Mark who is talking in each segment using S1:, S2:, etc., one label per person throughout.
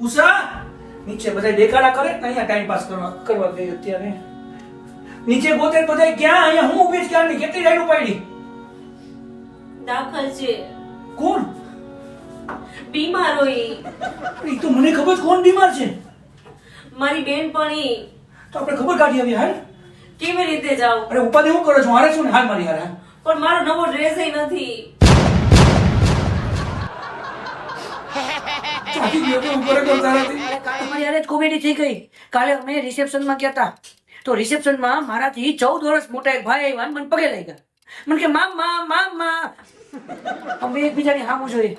S1: ઉષા નીચે બધા દેખાડા કરે ને અહીંયા ટાઈમ પાસ કરવા કરવા ગઈ અત્યારે. નીચે ગોતે બધા ક્યાં અહીંયા હું ઊભી ક્યાં ની? કેટલી રાઈડ ઉપાડી
S2: દાખલ છે.
S1: કોણ?
S2: બીમાર હોય.
S1: એ તો મને ખબર કોણ બીમાર છે.
S2: મારી બેનપણી
S1: તો આપણે ખબર કાઢી આવી હાલ.
S2: કેવી રીતે જાવ
S1: અરે ઉપાધિ હું કરો છો? મારે શું હાલ મારી હારે
S2: પણ મારો નવો ડ્રેસ નથી.
S1: ચાલી ગયો કે ઉપર જ તારાથી.
S3: કાલે મારી હારે જ કોમેડી થઈ ગઈ. કાલે અમે રિસેપ્શનમાં ગયા હતા તો રિસેપ્શનમાં મારાથી ચૌદ વર્ષ મોટા એક ભાઈ આવ્યા મને પગે લઈ ગયા. મને કે મામ મામ મામ મામ. અમે એકબીજાની હામું જોઈએ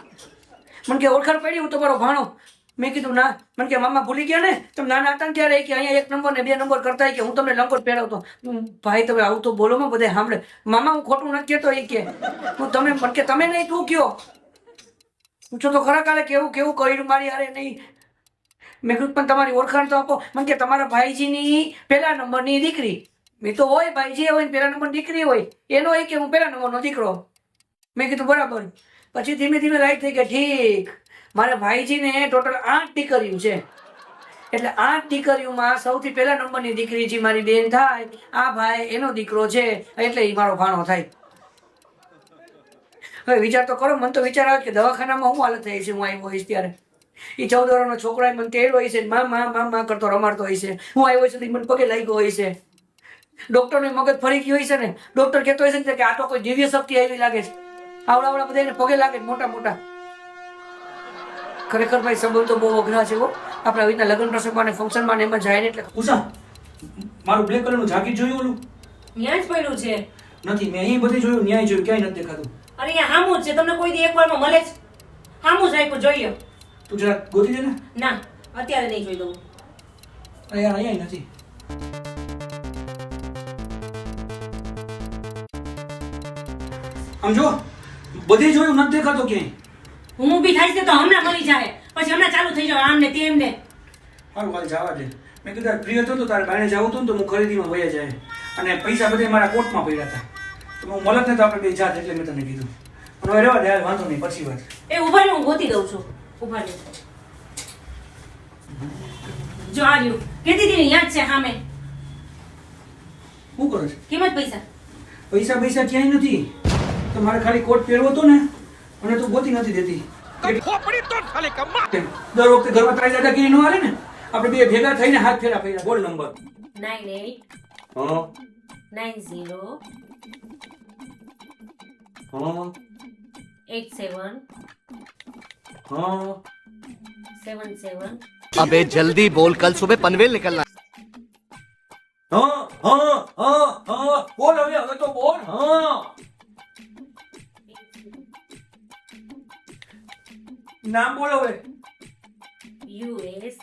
S3: મને કે ઓળખાણ પડી હું તમારો ભાણો. મેં કીધું ના. મને કે મામા ભૂલી ગયા ને? તમે નાના હતા ને ત્યારે કે અહીંયા એક નંબર ને બે નંબર કરતા કે હું તમને લંગોટ પહેરાવતો. ભાઈ તમે આવું તો બોલો માં બધા સાંભળે. મામા હું ખોટું નથી કહેતો એ કે. હું તમે મને કે તમે નહીં તું કયો? પૂછો તો ખરા કાલે કેવું કેવું કર્યું મારી હારે નહીં? મેં કીધું પણ તમારી ઓળખાણ તો આપો. મને કે તમારા ભાઈજીની પહેલા નંબરની દીકરી. મેં તો હોય ભાઈજી હોય પહેલા નંબરની દીકરી હોય. એનો હોય કે હું પહેલા નંબરનો દીકરો. મેં કીધું બરાબર. પછી ધીમે ધીમે લાઈટ થઈ ગયા ઠીક. મારા ભાઈજીને ટોટલ આઠ દીકરીઓ છે. એટલે આઠ દીકરીઓમાં સૌથી પહેલા નંબરની દીકરી જે મારી બેન થાય. આ ભાઈ એનો દીકરો છે. એટલે એ મારો ભાણો થાય. હવે વિચાર તો કરો મને તો વિચાર આવે કે દવાખાનામાં હું હાલત થઈ છે હું આવ્યો હોઈશ ત્યારે. એ ચૌદ વર્ષનો છોકરો મને તેડો હોય છે મા મા મા મા કરતો રમાડતો હોય છે. હું આવ્યો છે મને પગે લાગ્યો હોય છે. ડોક્ટરને મગજ ફરી ગયું હોય છે ને ડૉક્ટર કહેતો હોય છે ને કે આ તો કોઈ દિવ્ય શક્તિ આવી લાગે છે. આવડા આવડા બધા પગે લાગે મોટા મોટા. ખરેખર ભાઈ સંબંધ તો બહુ અઘરા છે હો. આપણે આવી રીતના લગ્ન પ્રસંગમાં ફંક્શનમાં એમાં જાય ને એટલે
S1: પૂછા મારું બ્લેક કલરનું જાકીટ જોયું ઓલું?
S2: ત્યાં જ પડ્યું છે.
S1: નથી મેં અહીં બધે જોયું ન્યાય જોયું ક્યાંય નથી દેખાતું.
S2: અરે અહીંયા હામું જ છે. તમને કોઈ દી એકવારમાં મળે જ? હામું જ રાખ્યું જોઈએ
S1: તું જરા ગોતી દે ને.
S2: ના અત્યારે નહીં જોઈ દઉં.
S1: અરે યાર અહીંયા નથી. સમજો બધે જોયું નથી દેખાતો ક્યાંય.
S2: હું ઊભી થાય છે તો હમણાં મળી જાય પછી હમણાં ચાલુ થઈ જાવ આમ ને તેમ ને
S1: સારું કાલે જવા દે. મેં કીધું પ્રિય હતો તો તારે બાયણે જવું હતું ને તો હું ખરીદીમાં વયા જાય અને પૈસા બધે મારા કોટમાં પડ્યા હતા. તો હું મળત ને તો આપણે બે જાત એટલે મેં તને કીધું. પણ હવે રહેવા દે હાલ વાંધો નહીં પછી વાત.
S2: એ ઊભા રહ્યો હું ગોતી દઉં છું. ઊભા રહ્યો. જો આ રહ્યું. કેતી હતી યાદ છે સામે.
S1: શું કરો છો?
S2: કિંમત પૈસા?
S1: પૈસા પૈસા ક્યાંય નથી. તો મારે ખાલી કોટ પહેરવો હતો ને અને તું ગોતી નથી દેતી. દર વખતે ઘરમાં ત્રણ દાદા કીરી ન આવે ને? આપણે બે ભેગા થઈને હાથ ફેરા ફેરા. બોલ નંબર.
S2: નાઇન એટ
S1: હા.
S2: નાઇન ઝીરો
S4: अबे जल्दी बोल कल सुबह पनवेल निकलना।
S1: हाँ हाँ हाँ हाँ अभी तो बोल हाँ। नाम बोलो वे यू
S2: एस